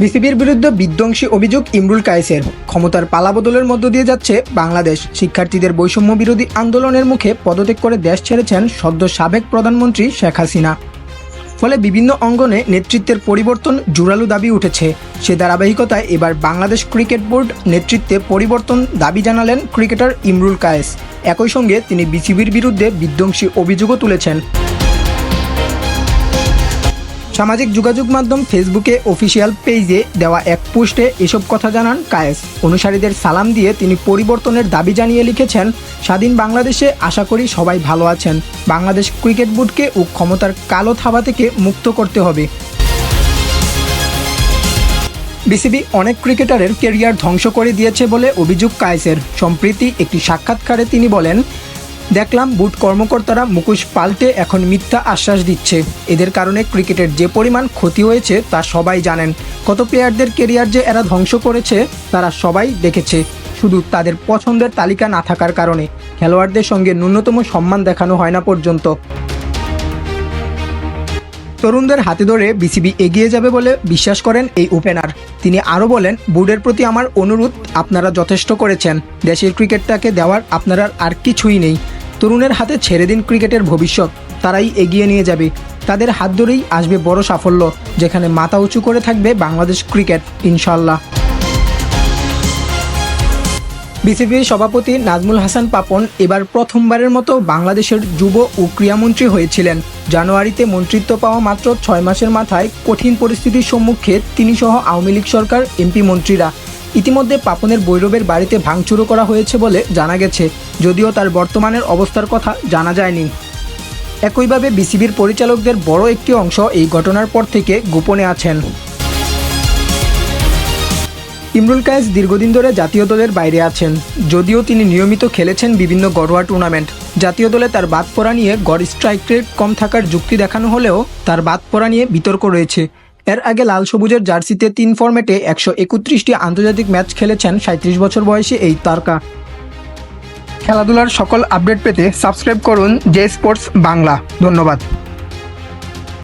বিসিবির বিরুদ্ধে বিধ্বংসী অভিযোগ ইমরুল কায়েসের। ক্ষমতার পালাবদলের মধ্য দিয়ে যাচ্ছে বাংলাদেশ। শিক্ষার্থীদের বৈষম্য বিরোধী আন্দোলনের মুখে পদত্যাগ করে দেশ ছেড়েছেন সদ্য সাবেক প্রধানমন্ত্রী শেখ হাসিনা। ফলে বিভিন্ন অঙ্গনে নেতৃত্বের পরিবর্তন জোরালো দাবি উঠেছে। সে ধারাবাহিকতায় এবার বাংলাদেশ ক্রিকেট বোর্ড নেতৃত্বে পরিবর্তন দাবি জানালেন ক্রিকেটার ইমরুল কায়েস। একই সঙ্গে তিনি বিসিবির বিরুদ্ধে বিধ্বংসী অভিযোগও তুলেছেন। সামাজিক যোগাযোগ মাধ্যম ফেসবুকে অফিসিয়াল পেজে দেওয়া এক পোস্টে এসব কথা জানান কায়েস। অনুসারীদের সালাম দিয়ে তিনি পরিবর্তনের দাবি জানিয়ে লিখেছেন, স্বাধীন বাংলাদেশে আশা করি সবাই ভালো আছেন। বাংলাদেশ ক্রিকেট বোর্ডকে ও ক্ষমতার কালো থাবা থেকে মুক্ত করতে হবে। বিসিবি অনেক ক্রিকেটারের কেরিয়ার ধ্বংস করে দিয়েছে বলে অভিযোগ কায়েসের। সম্প্রতি একটি সাক্ষাৎকারে তিনি বলেন দেখলাম বুট কর্মকর্তারা মুখোশ পাল্টে এখন মিথ্যা আশ্বাস দিচ্ছে। এদের কারণে ক্রিকেটের যে পরিমাণ ক্ষতি হয়েছে তা সবাই জানেন। কত প্লেয়ারদের কেরিয়ার যে এরা ধ্বংস করেছে, তারা সবাই দেখেছে। শুধু তাদের পছন্দের তালিকা না থাকার কারণে। খেলোয়াড়দের সঙ্গে ন্যূনতম সম্মান দেখানো হয় না পর্যন্ত। তরুণদের হাতে ধরে বিসিবি এগিয়ে যাবে বলে বিশ্বাস করেন এই ওপেনার। তিনি আরও বলেন বোর্ডের প্রতি আমার অনুরোধ আপনারা যথেষ্ট করেছেন। দেশের ক্রিকেটটাকে দেওয়ার আপনারা আর কিছুই নেই। তরুণের হাতে ছেড়ে দিন ক্রিকেটের ভবিষ্যৎ। তারাই এগিয়ে নিয়ে যাবে। তাদের হাত ধরেই আসবে বড় সাফল্য, যেখানে মাথা উঁচু করে থাকবে বাংলাদেশ ক্রিকেট ইনশাল্লাহ বিসিবির সভাপতি নাজমুল হাসান পাপন এবার প্রথমবারের মতো বাংলাদেশের যুব ও ক্রীড়ামন্ত্রী হয়েছিলেন। জানুয়ারিতে মন্ত্রিত্ব পাওয়া মাত্র ছয় মাসের মাথায় কঠিন পরিস্থিতির সম্মুখে তিনি সহ আওয়ামী লীগ সরকার, এমপি মন্ত্রীরা। ইতিমধ্যে পাপনের বৈরবের বাড়িতে ভাঙচুরও করা হয়েছে বলে জানা গেছে, যদিও তার বর্তমানের অবস্থার কথা জানা যায়নি। একইভাবে বিসিবির পরিচালকদের বড় একটি অংশ এই ঘটনার পর থেকে গোপনে আছেন। ইমরুল কায়েস দীর্ঘদিন ধরে জাতীয় দলের বাইরে আছেন, যদিও তিনি নিয়মিত খেলেছেন বিভিন্ন ঘরোয়া টুর্নামেন্ট। জাতীয় দলে তার বাদ পড়া নিয়ে গড় স্ট্রাইক রেট কম থাকার যুক্তি দেখানো হলেও তার বাদ পড়া নিয়ে বিতর্ক রয়েছে। এর আগে লাল সবুজের জার্সিতে তিন ফর্মেটে একশো একত্রিশটি আন্তর্জাতিক ম্যাচ খেলেছেন সাঁত্রিশ বছর বয়সী এই তারকা। খেলাধুলার সকল আপডেট পেতে সাবস্ক্রাইব করুন জে স্পোর্টস বাংলা। ধন্যবাদ।